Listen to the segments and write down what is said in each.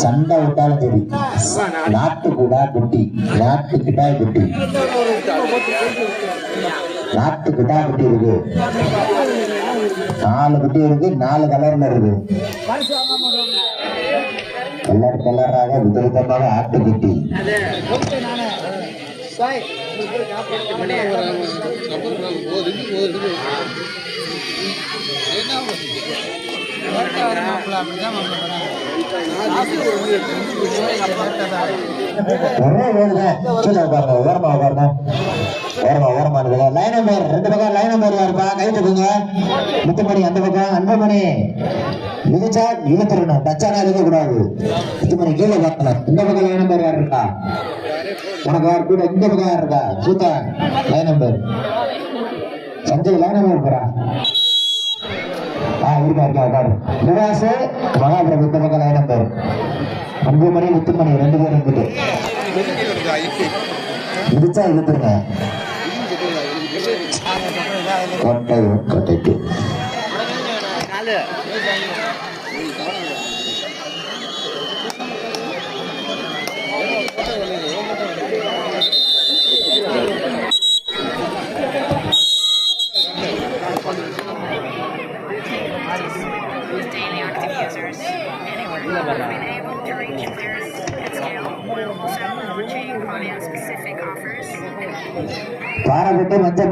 சண்டை விட்டாலும் சரி. நாட்டு கூடா குட்டி. நாட்டு கிட்டா. குட்டி நாட்டு கிட்டா குட்டி இருக்கு. நாலு குட்டி இருக்கு நாலு கலர்ல இருக்கு. கலர் கலராக விதவிதமாக ஆட்டு குட்டி. என்ன ஓரமா உட்காருங்க ஓரமா ஓரமா இருக்குங்க லைன் நம்பர் ரெண்டு பக்கம் லைன் நம்பர் யாருப்பா கை தூக்குங்க முத்துமணி அந்த பக்கம் அன்புமணி மிதிச்சா இழுத்துடணும் டச்சானா இருக்க கூடாது முத்துமணி கீழே பார்க்கணும் இந்த பக்கம் லைன் நம்பர் யார் இருக்கா உனக்கு யார் கூட இந்த பக்கம் யார் இருக்கா சூத்தா line number Sanjay line number போறா ஆ இருக்கா இருக்கா உட்காரு மகாபுரம் இந்த பக்கம் ரெண்டு பேரும் இருக்குது மிதிச்சா இழுத்துருங்க கொட்டை கொட்டைக்கு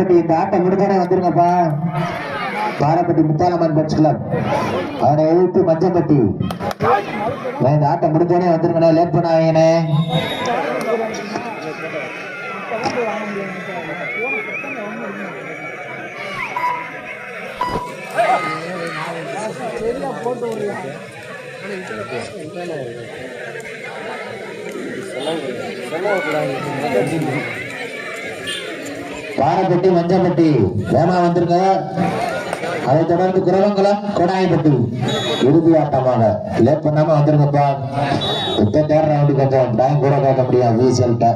பாறைப்பட்டி இந்த ஆட்டம் முடிஞ்சோடனே வந்துருங்கப்பா. பாறைப்பட்டி முத்தாலம்மன் பட்ஸ் கிளப் அவனை எழுத்து மஞ்சப்பட்டி. இந்த ஆட்டம் முடிஞ்சோடனே வந்துருங்கண்ணே லேட் பண்ணாங்கண்ணே பாறைப்பட்டி மஞ்சப்பட்டி. வேமா வந்திருக்க? அதை தொடர்ந்து குரவங்குளம் கொடாயப்பட்டி இறுதி ஆட்டமாக லேட் பண்ணாம வந்திருக்கப்பா. இந்த தேர்ட் ரவுண்டு கொஞ்சம் டைம் கூட கேட்க முடியாது வீசல்கிட்ட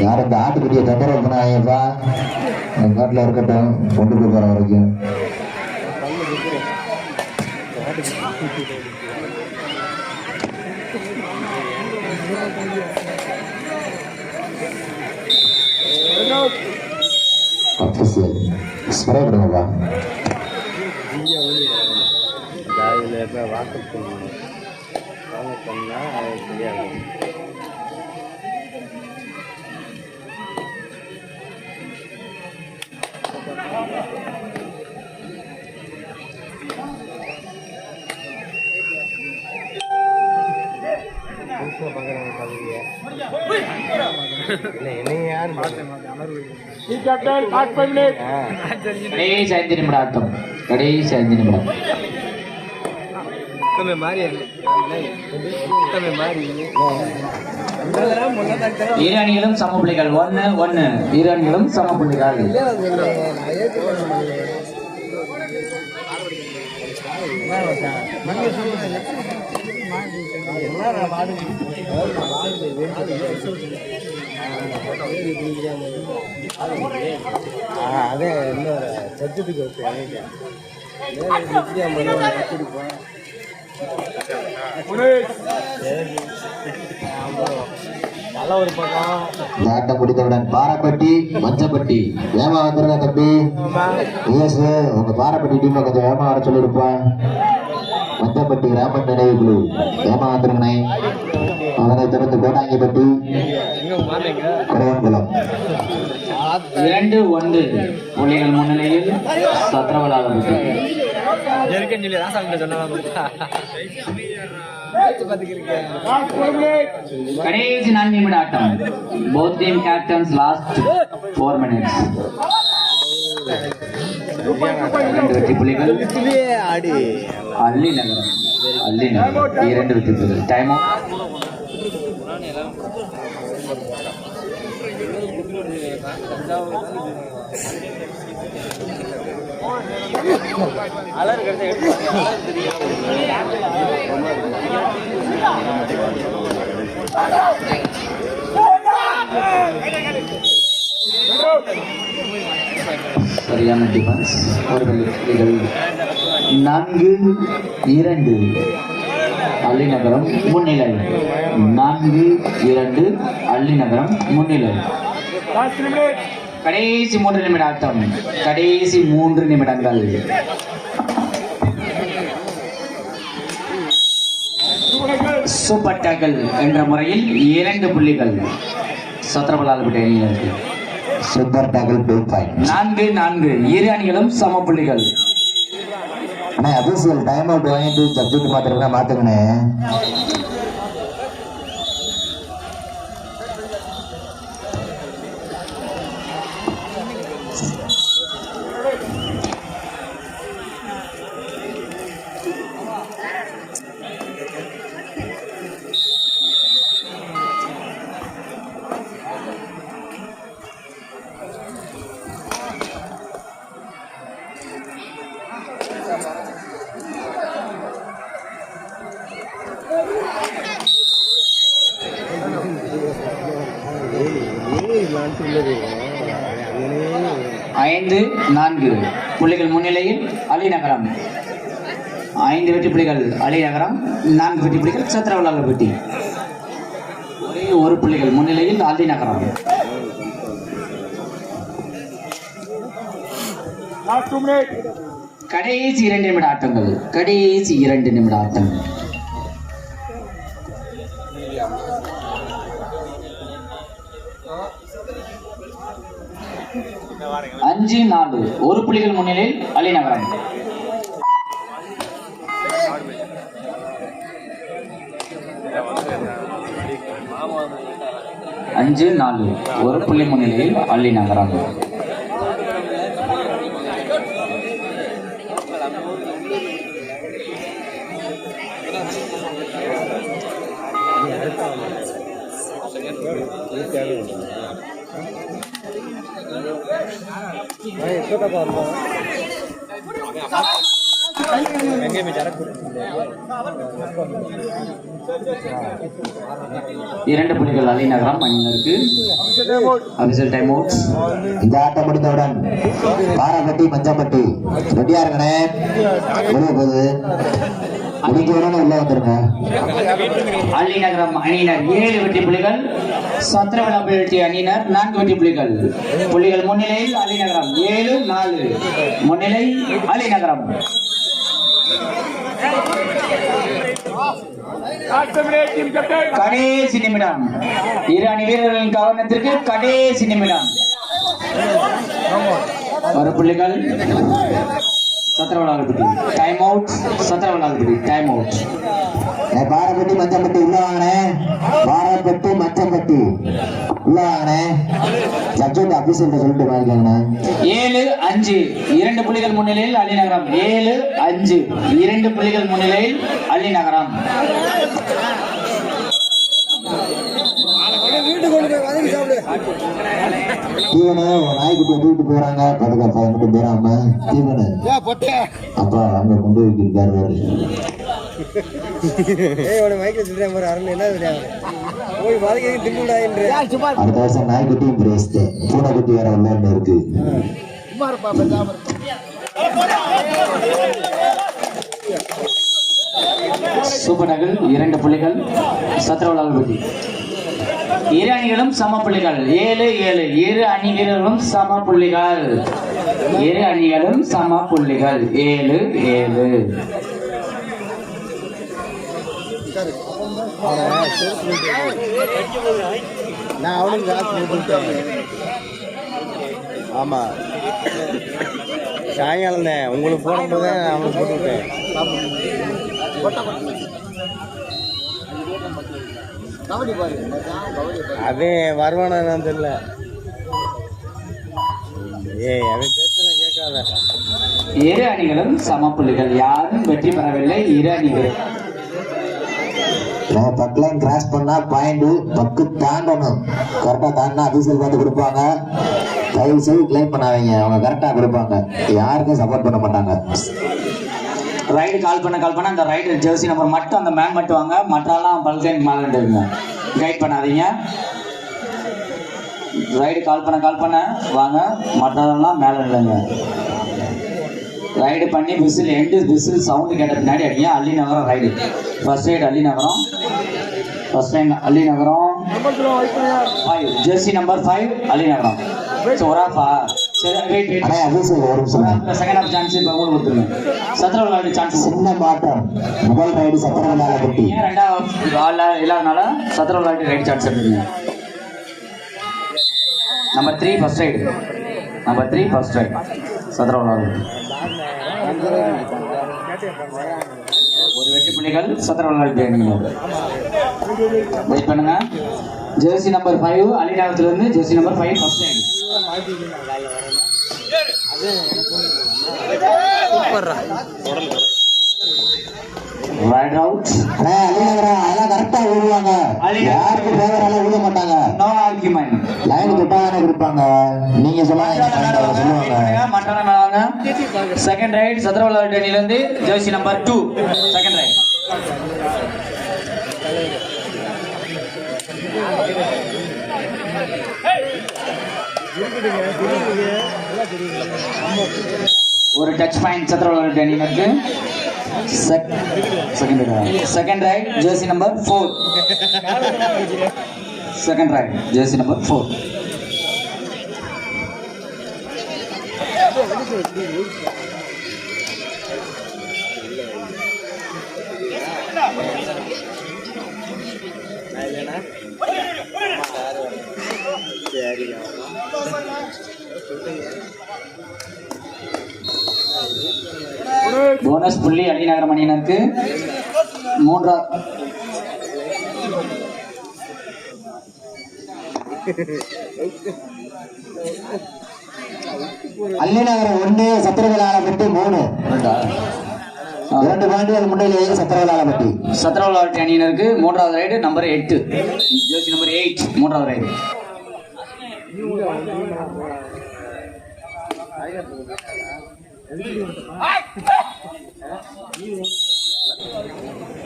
யார் இந்த ஆட்டுக்குட்டியை தொந்தரவு பண்ணாங்கப்பா எங்க காட்டில் இருக்கட்டும் கொண்டு போய் போகிற வரைக்கும். அபிஷியல் ஸ்ப்ரே பண்ணுங்கப்பா வாட்ஸ்அப் பண்ணணும் வாங்க பண்ணால் அது யார் கடைசி ஐந்து நிமிடம் ஆட்டம். கடைசி ஐந்து நிமிடம். மாறி மாறி. இரு அணிகளும் சம புள்ளிகள். ஒன்னு ஒன்னு. இரு அணிகளும் சம புள்ளிகள். அதே இன்னொரு சப்ஜெக்ட்டுக்கு ஆட்டம் முடித்தவுடன் பாறைப்பட்டி மஞ்சப்பட்டி. ஏமா வந்துருங்க தம்பி. எஸ் உங்க பாரப்பட்டி டீம்ல கொஞ்சம் ஏமா வர சொல்லிருப்பா. மஞ்சப்பட்டி ராமன் நினைவு குழு. ஏமா வந்துருங்கண்ணே அதனைத் தொடர்ந்து கோட்டாங்கிப்பட்டி. குறையங்குளம். இரண்டு ஒன்று. புள்ளிகள் முன்னிலையில் சத்ரவலாக ஜெருக்கன் சொல்லி தான் சாப்பிட்டு சொன்னா கடைசி நான்கு நிமிட ஆட்டம் both team captains last four minutes வெற்றி புள்ளிகள். ஆடி அள்ளி நகரம் அள்ளி நகரம் இரண்டு வெற்றி புள்ளிகள் சரியான டிஃபன்ஸ் ஒரு நான்கு இரண்டு. அள்ளிநகரம் முன்னிலை. நான்கு இரண்டு. அள்ளிநகரம் முன்னிலை. கடைசி மூன்று நிமிட ஆட்டம் கடைசி மூன்று நிமிடங்கள். சூப்பர் டேக்கல் என்ற முறையில் இரண்டு புள்ளிகள். சத்திரபலால்பட்ட அணியினருக்கு சூப்பர் டூ பாயிண்ட் நான்கு நான்கு. இரு அணிகளும் சம புள்ளிகள். அண்ணே அபிஷியல் டைம் அவுட் வாங்கிட்டு சப்ஜெக்ட் மாத்திரம் மாத்துங்கண்ணே. ஐந்து நான்கு. புள்ளிகள் முன்னிலையில் அலிநகரம் ஐந்து வெற்றி புள்ளிகள் அலிநகரம் நான்கு வெற்றி புள்ளிகள் சத்திரவலாகப்பட்டி ஒரே ஒரு புள்ளிகள் முன்னிலையில் அலிநகரம் கடைசி இரண்டு நிமிட ஆட்டங்கள் கடைசி இரண்டு நிமிட ஆட்டங்கள் அஞ்சு நாலு. ஒரு புள்ளிகள் முன்னிலையில் அலிநகரம் அஞ்சு நாலு. ஒரு புள்ளி முன்னிலையில் அள்ளிநகரம் இரண்டு புள்ளிகள் அலிநகரம் அணியினருக்கு அபிஷியல் டைம் அவுட் இந்த ஆட்டம் முடிந்தவுடன் பாரப்பட்டி மஞ்சப்பட்டி ரெடியா இருக்கணே. போகுது. முடிஞ்ச உடனே உள்ள வந்துருங்க அள்ளிநகரம் அணியினர் ஏழு வெற்றி புள்ளிகள் சத்திரவனப்பட்டி அணியினர் நான்கு வெற்றி புள்ளிகள் புள்ளிகள் முன்னிலையில் அள்ளிநகரம் ஏழு நாலு. முன்னிலை அள்ளிநகரம் கடைசி நிமிடம். இரு அணி வீரர்களின் கவனத்திற்கு கடைசி நிமிடம். மறுப்புள்ளிகள் புள்ளிகள் Chathiravalagappatti time out Chathiravalagappatti time out Parappatti Manjappatti உள்ள வாங்கண்ணே பாரப்பட்டி மச்சம்பட்டி உள்ள வாங்கண்ணே சப்ஜெக்ட் அபிஷியல் சொல்லிட்டு வாங்கிக்கங்கண்ணே ஏழு அஞ்சு. இரண்டு புள்ளிகள் முன்னிலையில் அள்ளிநகரம் ஏழு அஞ்சு. இரண்டு புள்ளிகள் முன்னிலையில் அள்ளிநகரம் தீவனு உன் நாய்க்குட்டியை தூக்கிட்டு போறாங்க. போறாம. தீவனு அப்பா அங்க கொண்டு என்று. அடுத்த வருஷம் நாய்க்குட்டியும் பிரேஸ்ட். பூனைக்குட்டி வேற உள்ளாண்டு இருக்கு. சூப்பர் நகல் இரண்டு புள்ளிகள் சத்திரவலால்பட்டி இரு அணிகளும் சம புள்ளிகள் ஏழு ஏழு. இரு அணி வீரர்களும் சம புள்ளிகள் இரு அணிகளும் சம புள்ளிகள் ஏழு ஏழு. நான் அவனுக்கு ஆமா. சாயங்காலம் தான் உங்களுக்கு போடும்போது தான் அவனுக்கு போட்டு விட்டேன் அவன் வருவானா தெரியல. ஏய் அவன் பேசுன கேட்காத. இரு அணிகளும் சம புள்ளிகள். யாரும் வெற்றி பெறவில்லை. இரு அணிகள். நான் பக் லைன் கிராஸ் பண்ணா பாயிண்ட் பக்கு தாண்டணும் கரெக்டா தாண்டினா அபிஷியல் பார்த்து கொடுப்பாங்க. தயவு செய்து கிளைம் பண்ணாதீங்க. அவங்க கரெக்டா கொடுப்பாங்க. யாருக்கும் சப்போர்ட் பண்ண மாட்டாங்க. ரைடு கால் பண்ண கால் பண்ண அந்த ரைடு ஜெர்சி நம்பர் மட்டும் அந்த மேன் மட்டும் வாங்க. மற்றெல்லாம் பல்கைன் மேலே கைட் பண்ணாதீங்க. ரைடு கால் பண்ண கால் பண்ண. வாங்க. மற்றதெல்லாம் மேலே இல்லைங்க ரைடு பண்ணி விசில் எண்டு விசில் சவுண்டு கேட்ட பின்னாடி அடிங்க. அள்ளி நகரம் ரைடு ஃபர்ஸ்ட் ரைடு அள்ளி நகரம். ஃபர்ஸ்ட் டைம் அள்ளி நகரம். ஃபைவ் ஜெர்சி நம்பர் ஃபைவ் அள்ளி நகரம். ஸோ ஒரு ஆஃபா சத்திர சின்ன மாற்றம். முதல் ரைடு சத்திரவிழால பட்டி ஏன் ரெண்டாவது இல்லாதனால சத்திர விளையாட்டு ரைட் சான்ஸ் எடுத்துருங்க number three first raid number three first raid சத்திர விளையாட்டு ஒரு வெற்றி புள்ளிகள் சத்திர விளையாட்டு வெயிட் பண்ணுங்க. ஜெர்சி நம்பர் ஃபைவ் அலிநாகத்துல இருந்து jersey number five first raid raid out அதெல்லாம் கரெக்டா விடுவாங்க அலிநகரம். யாருக்கும் ஃபேவரால விட மாட்டாங்க. நோ ஆர்கியூமெண்ட் லைன் தொட்டா தானே கொடுப்பாங்க. நீங்க சொல்லாங்க சொல்லுவாங்க. செகண்ட் ரைட் சத்ரவல்லா டென்னிலேருந்து jersey number two second raid ஒரு டச் பாயிண்ட் சத்ரவல்லா அணியினருக்கு second second raid jersey number four second raid jersey number four சரி போனஸ் புள்ளி அடிநகரம் அணியினருக்கு மூன்றா அள்ளிநகரம் ஒண்ணு சத்திரவிழால பட்டி மூணு. இரண்டு பாண்டியல் முன்னிலையில் சத்திரவிழால பட்டி. சத்ரவலாவட்டி அணியினருக்கு மூன்றாவது ரைடு நம்பர் எட்டு. Jersey number eight. மூன்றாவது ரைடு.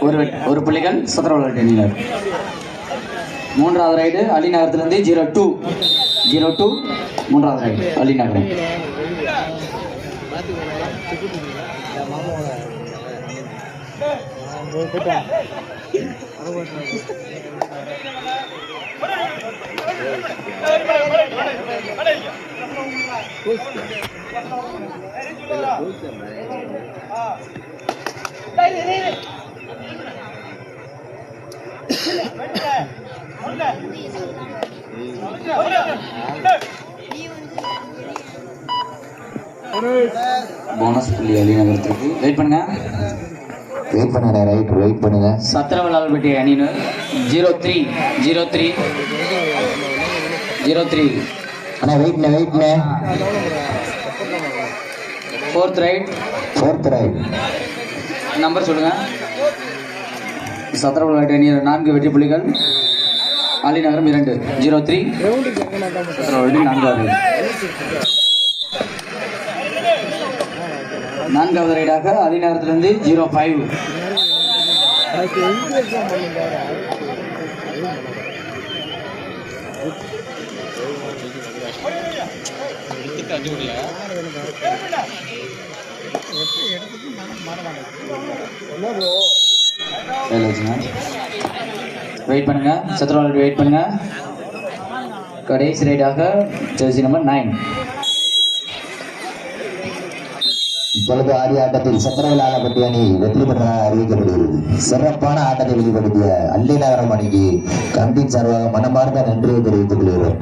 ஒரு ஒரு புள்ளிகள் சத்ரவலாவட்டி மூன்றாவது ரைடு அலிநகரத்திலிருந்து ஜீரோ டூ ஜீரோ டூ மூன்றாவது ரைடு அலிநகரம் போனஸ் புள்ளி அலிநகரத்திற்கு வெயிட் பண்ணுங்க. வெயிட் பண்ணுங்க ரைட் வெயிட் பண்ணுங்க. சத்திரவலால்பட்டி அணியினர். Zero three zero three. Zero three அண்ணா வெயிட்ண்ணே வெயிட்ண்ணே fourth raid fourth raid number சொல்லுங்க. சத்திரவலால்பட்டி அணியினர் நான்கு வெற்றி புள்ளிகள். அலிநகரம் இரண்டு. ஜீரோ த்ரீ சத்திரவலால்பட்டி நான்காவது. நான்காவது ரைடாக அலிநகரத்திலிருந்து ஜீரோ ஃபைவ் வெயிட் பண்ணுங்க. சத்ரவால் வெயிட் பண்ணுங்க. கடைசி ரைடாக ஜெர்சி நம்பர் நைன் இப்பொழுது ஆடிய ஆட்டத்தில் சத்திரவிழால பட்டி அணி வெற்றி பெற்றதாக அறிவிக்கப்படுகிறது. சிறப்பான ஆட்டத்தை வெளிப்படுத்திய அள்ளி நகரம் அணிக்கு கமிட்டியின் சார்பாக மனமார்ந்த நன்றியை தெரிவித்துக் கொள்கிறோம்